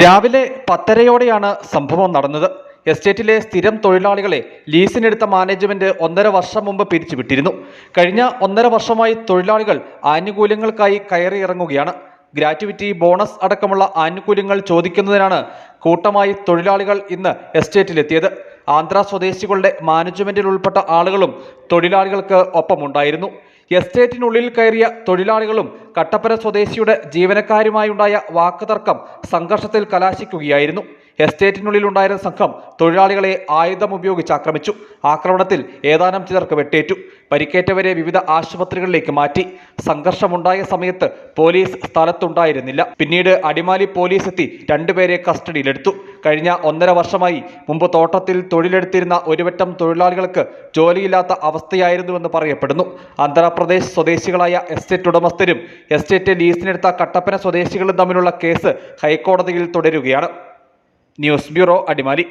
രാവിലെ പത്തരയോടെയാണ് സംഭവം നടന്നത്. എസ്റ്റേറ്റിലെ സ്ഥിരം തൊഴിലാളികളെ ലീസിനെടുത്ത മാനേജ്മെന്റ് ഒന്നര വർഷം മുമ്പ് പിരിച്ചുവിട്ടിരുന്നു. കഴിഞ്ഞ ഒന്നര വർഷമായി തൊഴിലാളികൾ ആനുകൂല്യങ്ങൾക്കായി കയറിയിറങ്ങുകയാണ്. ഗ്രാറ്റുവിറ്റി ബോണസ് അടക്കമുള്ള ആനുകൂല്യങ്ങൾ ചോദിക്കുന്നതിനാണ് കൂട്ടമായി തൊഴിലാളികൾ ഇന്ന് എസ്റ്റേറ്റിലെത്തിയത്. ആന്ധ്ര സ്വദേശികളുടെ മാനേജ്മെന്റിൽ ഉൾപ്പെട്ട ആളുകളും തൊഴിലാളികൾക്ക് ഒപ്പമുണ്ടായിരുന്നു. എസ്റ്റേറ്റിനുള്ളിൽ കയറിയ തൊഴിലാളികളും കട്ടപ്പന സ്വദേശിയുടെ ജീവനക്കാരുമായുണ്ടായ വാക്കുതർക്കം സംഘർഷത്തിൽ കലാശിക്കുകയായിരുന്നു. എസ്റ്റേറ്റിനുള്ളിൽ ഉണ്ടായിരുന്ന സംഘം തൊഴിലാളികളെ ആയുധം ഉപയോഗിച്ച് ആക്രമിച്ചു. ആക്രമണത്തിൽ ഏതാനും ചിലർക്ക് വെട്ടേറ്റു. പരിക്കേറ്റവരെ വിവിധ ആശുപത്രികളിലേക്ക് മാറ്റി. സംഘർഷമുണ്ടായ സമയത്ത് പോലീസ് സ്ഥലത്തുണ്ടായിരുന്നില്ല. പിന്നീട് അടിമാലി പോലീസ് എത്തി രണ്ടുപേരെ കസ്റ്റഡിയിലെടുത്തു. കഴിഞ്ഞ ഒന്നര വർഷമായി മുമ്പ് തോട്ടത്തിൽ തൊഴിലെടുത്തിരുന്ന ഒരുവറ്റം തൊഴിലാളികൾക്ക് ജോലിയില്ലാത്ത അവസ്ഥയായിരുന്നുവെന്ന് പറയപ്പെടുന്നു. ആന്ധ്രാപ്രദേശ് സ്വദേശികളായ എസ്റ്റേറ്റ് ഉടമസ്ഥരും എസ്റ്റേറ്റ് ലീസിനെടുത്ത കട്ടപ്പന സ്വദേശികളും തമ്മിലുള്ള കേസ് ഹൈക്കോടതിയിൽ തുടരുകയാണ്. News bureau Adimali.